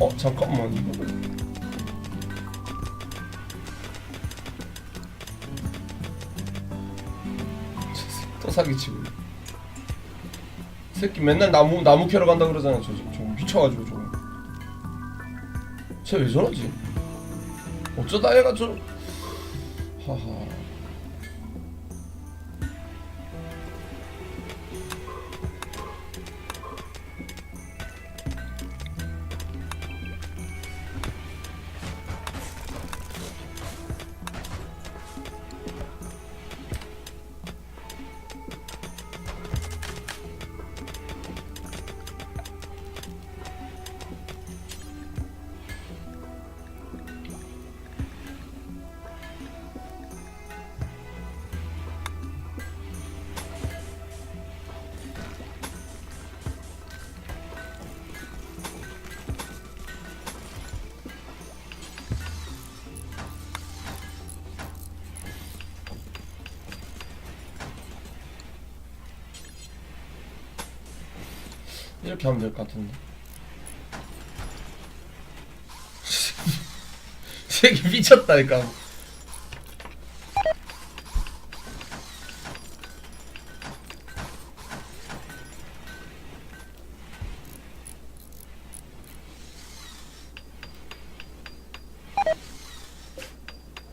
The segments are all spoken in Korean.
어 잠깐만. 이거 또 사기치고. 새끼 맨날 나무 나무 캐러 간다 그러잖아 저, 저, 저 미쳐가지고 저거. 쟤왜 저러지? 어쩌다 얘가 저 하하 이렇게 하면 될 것 같은데. 새끼 미쳤다니까.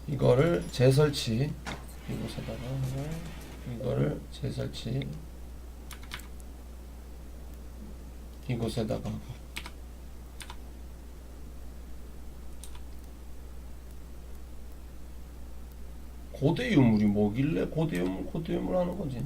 이거를 재설치 이곳에다가 이거를 재설치 이곳에다가. 고대 유물이 뭐길래 고대 유물 고대 유물 하는 거지?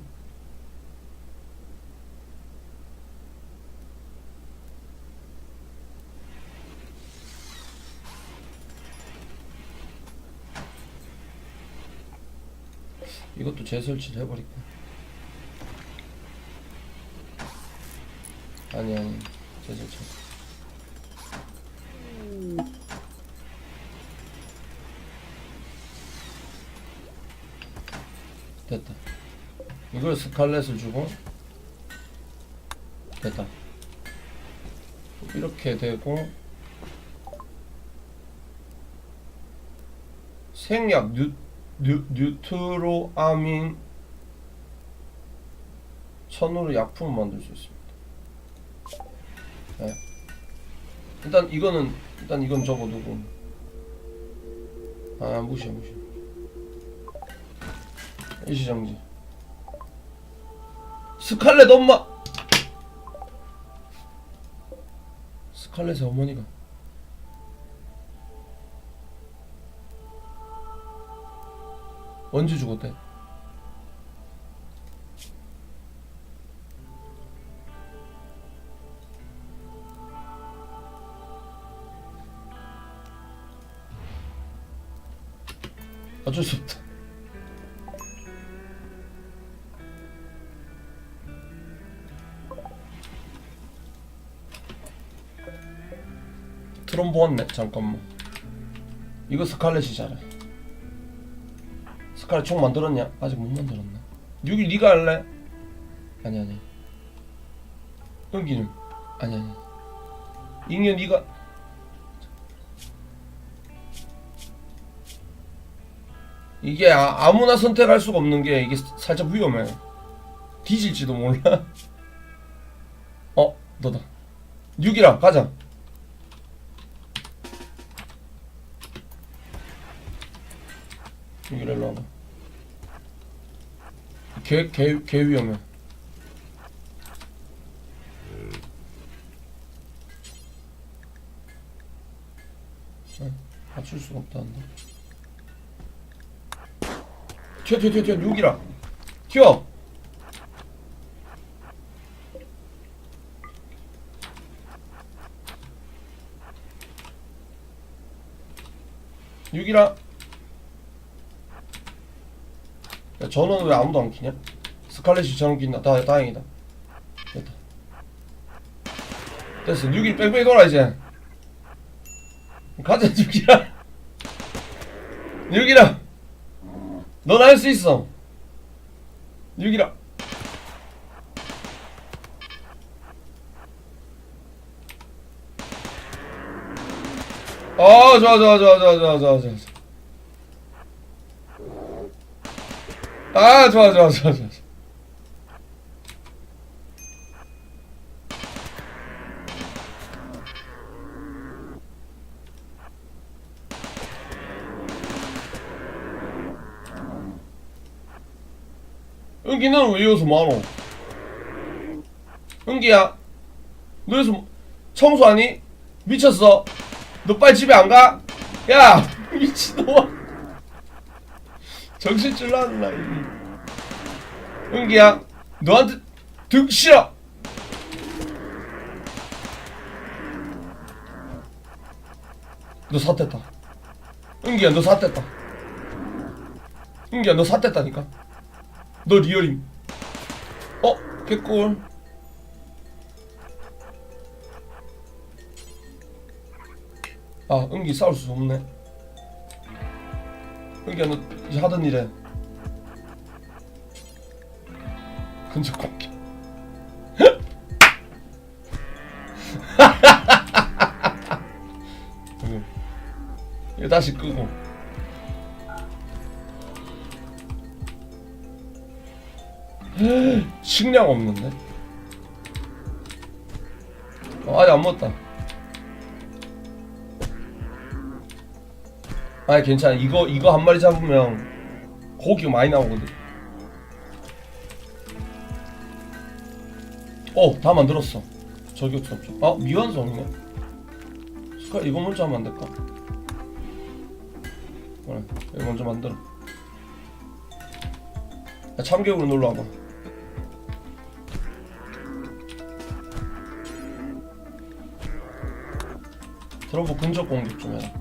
이것도 재설치를 해버릴까 아니 아니. 재설치 됐다. 이걸 스칼렛을 주고 됐다. 이렇게 되고 생약 뉴, 뉴, 뉴트로아민 천으로 약품을 만들 수 있습니다 일단 이거는 일단 이건 적어두고. 아 무시해 무시해. 일시정지. 스칼렛 엄마! 스칼렛의 어머니가. 언제 죽었대? 어쩔 수 없다. 트롬보았네 잠깐만 이거 스칼렛이잖아 스칼렛 총 만들었냐? 아직 못 만들었나? 6일 네가 할래? 아니 아니 여기는 아니 아니 잉여 네가 이게 아, 아무나 선택할 수가 없는 게 이게 살짝 위험해. 뒤질지도 몰라. 어 너다. 6이라 가자. 여기로 일로 와봐. 개, 개, 개 위험해. 어, 맞출 수가 없다는데 튀어 튀어 튀어 튀어 6이라 튀어 육이라 야, 전원 왜 아무도 안 키냐? 스칼렛이 전원 킨다. 다, 다행이다. 됐다. 됐어. 6일 뺑뺑이 돌아, 이제. 가자, 6일아. 6일아. 넌 할 수 있어. 6일아. 아 좋아 좋아 좋아 좋아 좋아 좋아 좋아 아 좋아 좋아 좋아 좋아 은기 너는 왜 여기서 뭐하노? 은기야 너 여기서 청소하니? 미쳤어? 너 빨리 집에 안 가? 야 미친놈아 정신 줄라는나 은기야 너한테 듣기 싫어 너 사퇴했다 은기야 너 사퇴했다 은기야 너 사퇴했다니까 너 리얼임. 어? 개꿀. 아 은기 싸울 수 없네. 은기야 너 이제 하던 일해. 근접 공격 응. 이거 다시 끄고 식량 없는데? 어, 아직 안 먹었다. 아니 괜찮아. 이거 이거 한 마리 잡으면 고기가 많이 나오거든. 어, 다 만들었어. 저격수 없죠. 아, 미완성이네. 스카 이거 먼저 하면 안 될까? 그래, 이거 먼저 만들어. 야, 참교육으로 놀러 와봐. 드러브 근접 공격 좀 해라.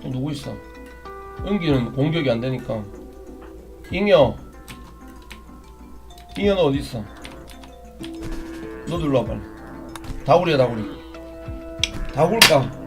또 누구 있어? 은기는 공격이 안 되니까. 잉여. 잉여 너 어디 있어? 너 놀러 와 빨리. 다구리야 다구리. 다굴까?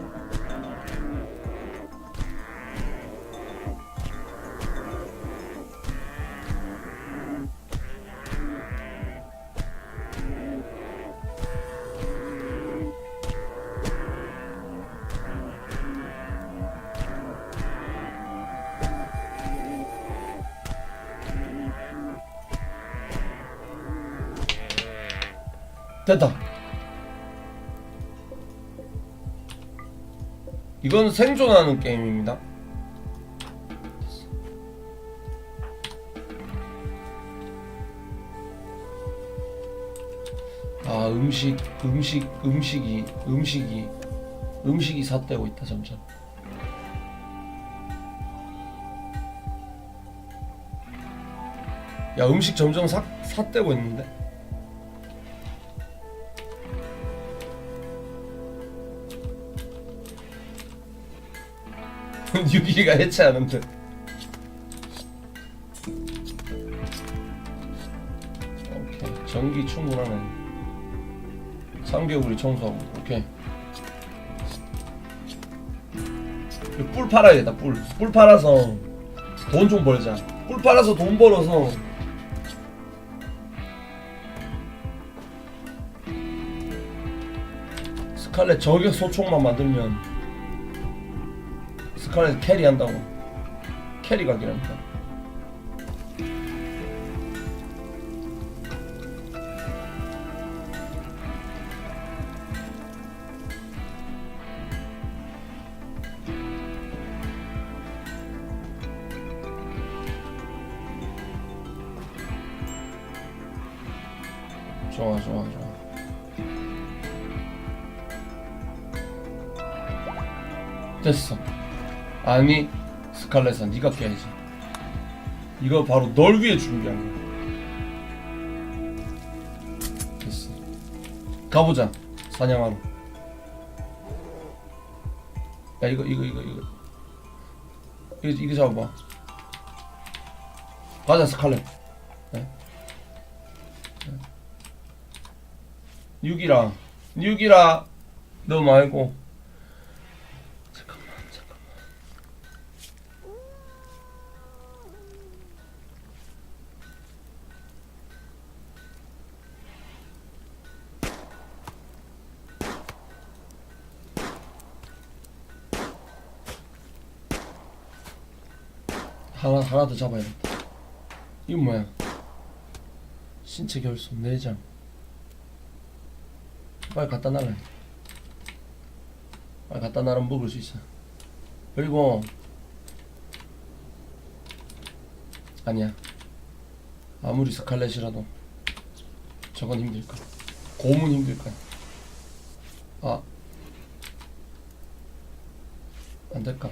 됐다. 이건 생존하는 게임입니다. 아 음식 음식 음식이 음식이 음식이 삿대고 있다 점점. 야 음식 점점 사, 삿대고 있는데. 유기가 해체하는데. 오케이 전기 충분하네. 3개월이 청소하고 오케이. 뿔 팔아야겠다 뿔. 뿔 팔아서 돈 좀 벌자. 뿔 팔아서 돈 벌어서 스칼렛 저격 소총만 만들면 스칼렛 캐리 한다고. 캐리 각이라니까 아니 스칼렛아 네가 깨야지. 이거 바로 널 위해 준비한 거야. 됐어. 가보자 사냥하러. 야 이거 이거 이거 이거. 이거 이거 잡아봐. 가자 스칼렛. 네. 네. 육이라 육이라 너 말고 하나 하나 더 잡아야겠다. 이거 뭐야? 신체 결손 내장. 빨리 갖다 놔라. 빨리 갖다 놔면 먹을 수 있어. 그리고 아니야. 아무리 스칼렛이라도 저건 힘들 거야. 고문 힘들 거야. 아. 안 될까?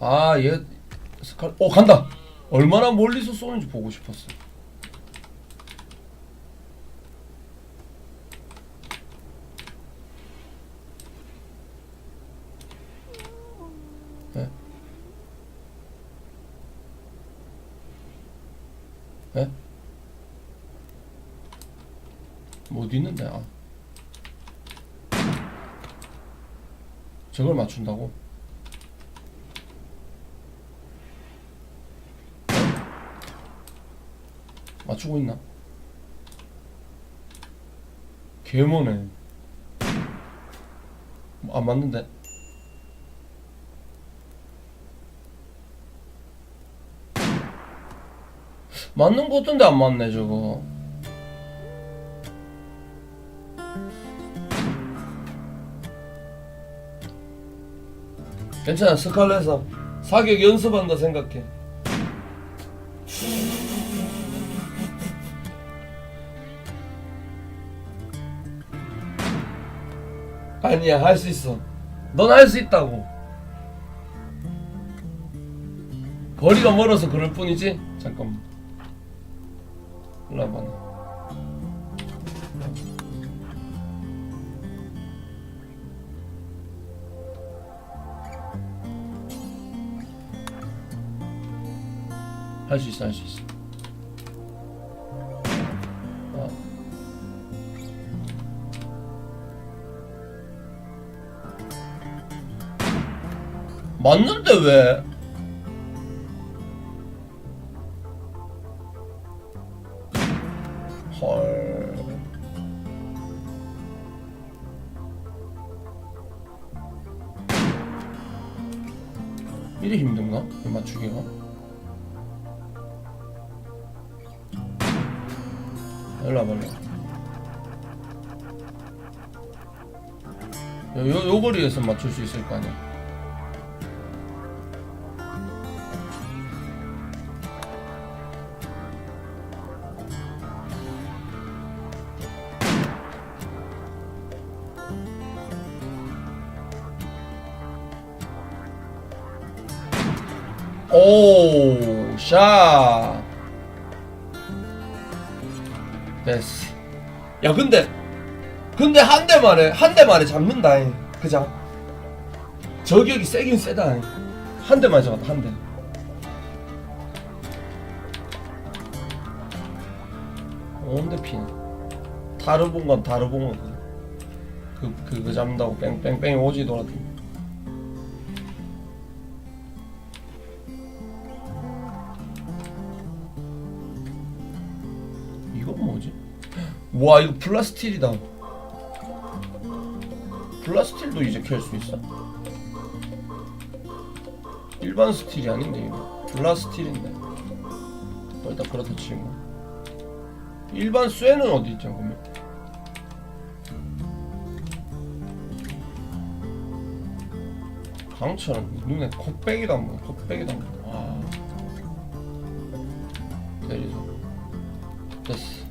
아, 얘 스칼 어, 간다. 얼마나 멀리서 쏘는지 보고 싶었어. 예? 예? 뭐 어디 있는데? 아. 저걸 맞춘다고? 맞추고 있나? 개머네. 뭐안 맞는데? 맞는 거 같은데 안 맞네 저거. 괜찮아 스칼렛아 사격 연습한다 생각해. 아니야 할 수 있어. 넌 할 수 있다고. 거리가 멀어서 그럴 뿐이지. 잠깐만. 일로 와봐. 할 수 있어 할 수 있어. 어. 맞는데 왜? 헐. 이리 힘든가? 이 맞추기가? 일로 와봐, 일로 요, 요 거리에서 맞출 수 있을 거 아니야? 오, 샷. 됐어. 야, 근데, 근데 한 대 만에, 한 대 만에 잡는다, 잉. 그자? 저격이 세긴 세다, 잉. 한 대만 잡았다, 한 대. 온대 피네. 다른 본건 다른 본건 그, 그, 그거 잡는다고 뺑뺑뺑 오지 돌아다 와 이거 플라스틸이다. 플라스틸도 이제 켤 수 있어? 일반 스틸이 아닌데 이거. 플라스틸인데. 뭐 일단 그렇다 치고. 일반 쇠는 어디 있죠 그러면? 강철은 눈에 콧배기다 뭐 콧배기다 뭐와. 내리죠 됐어. 이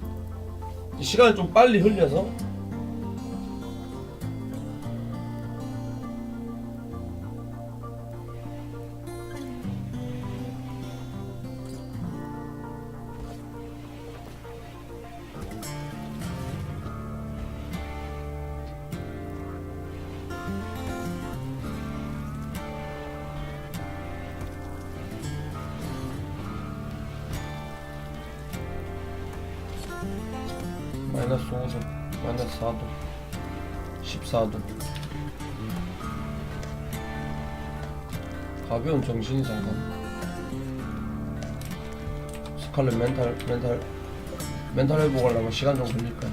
시간을 좀 빨리 흘려서 마이너스 5도 마이너스 4도. 14도 가벼운 정신이 상관 스칼렛 멘탈 멘탈 멘탈 회복하려면 시간 좀 걸릴 거야